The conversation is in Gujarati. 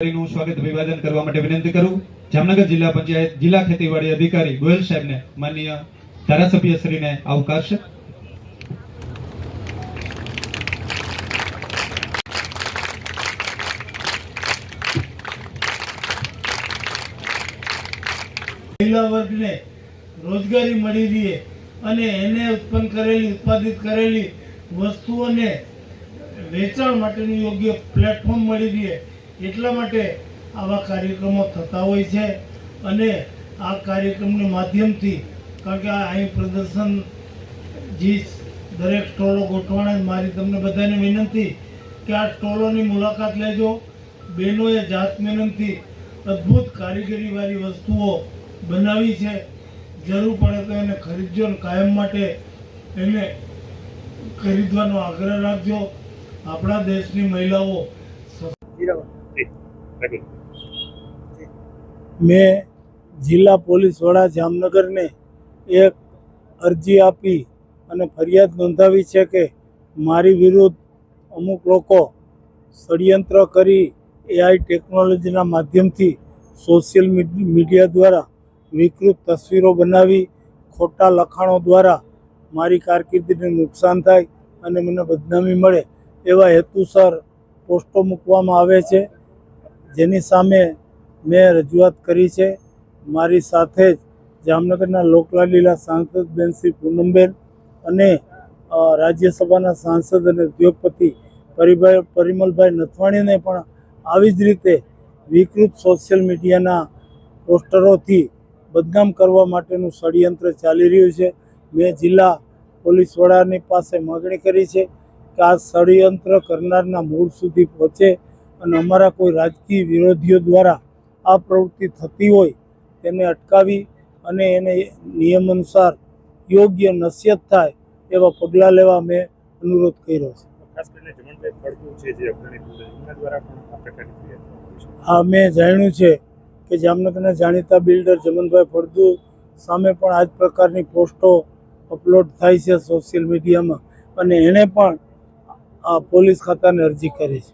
નું સ્વાગત અભિવાદન કરવા માટે વિનંતી કરું. જામનગર જિલ્લા પંચાયત જિલ્લા ખેતીવાડી અધિકારી ગોયલ સાહેબને માનનીય ધારાસભ્ય શ્રીને અવકાશ મહિલા વર્ગને રોજગારી મળી રહે અને એને ઉત્પન્ન કરેલી, ઉત્પાદિત કરેલી વસ્તુઓને વેચાણ માટેનું યોગ્ય પ્લેટફોર્મ મળી રહે. એટલા માટે આવા કાર્યક્રમો થતા હોય છે અને આ કાર્યક્રમના માધ્યમથી કારણ કે અહીં પ્રદર્શન જે દરેક સ્ટોલો ગોઠવાના મારી તમને બધાને વિનંતી કે આ સ્ટોલોની મુલાકાત લેજો. બહેનોએ જાત મહેનતથી અદ્ભુત કારીગરીવાળી વસ્તુઓ બનાવી છે. જરૂર પડે તો એને ખરીદજો ને કાયમ માટે એને ખરીદવાનો આગ્રહ રાખજો. આપણા દેશની મહિલાઓ મેં જિલ્લા પોલીસ વડા જામનગરને એક અરજી આપી અને ફરિયાદ નોંધાવી છે કે મારી વિરુદ્ધ અમુક લોકો ષડયંત્ર કરી એઆઈ ટેકનોલોજીના માધ્યમથી સોશિયલ મીડિયા દ્વારા વિકૃત તસવીરો બનાવી, ખોટા લખાણો દ્વારા મારી કારકિર્દીને નુકસાન થાય અને મને બદનામી મળે એવા હેતુસર પોસ્ટો મૂકવામાં આવે છે. જેની સામે મેં રજૂઆત કરી છે. મારી સાથે જ જામનગરના લોકલાલીલા સાંસદ શ્રી પૂનમબેન અને રાજ્યસભાના સાંસદ અને ઉદ્યોગપતિ પરિભાઈ પરિમલભાઈ નથવાણીને પણ આવી જ રીતે વિકૃત સોશિયલ મીડિયાના પોસ્ટરોથી બદનામ કરવા માટેનું ષડયંત્ર ચાલી રહ્યું છે. મેં જિલ્લા પોલીસ વડાની પાસે માગણી કરી છે કે આ ષડયંત્ર કરનારના મૂળ સુધી પહોંચે અને અમારા કોઈ રાજકીય વિરોધીઓ દ્વારા આ પ્રવૃત્તિ થતી હોય તેને અટકાવી અને એને નિયમ અનુસાર યોગ્ય નસીહત થાય એવા પગલાં લેવા મેં અનુરોધ કર્યો છે. હા મેં જાણ્યું છે કે જામનગરના જાણીતા બિલ્ડર જમનભાઈ ફળદુ સામે પણ આ જ પ્રકારની પોસ્ટો અપલોડ થાય છે સોશિયલ મીડિયામાં અને એણે પણ આ પોલીસ ખાતાને અરજી કરી છે.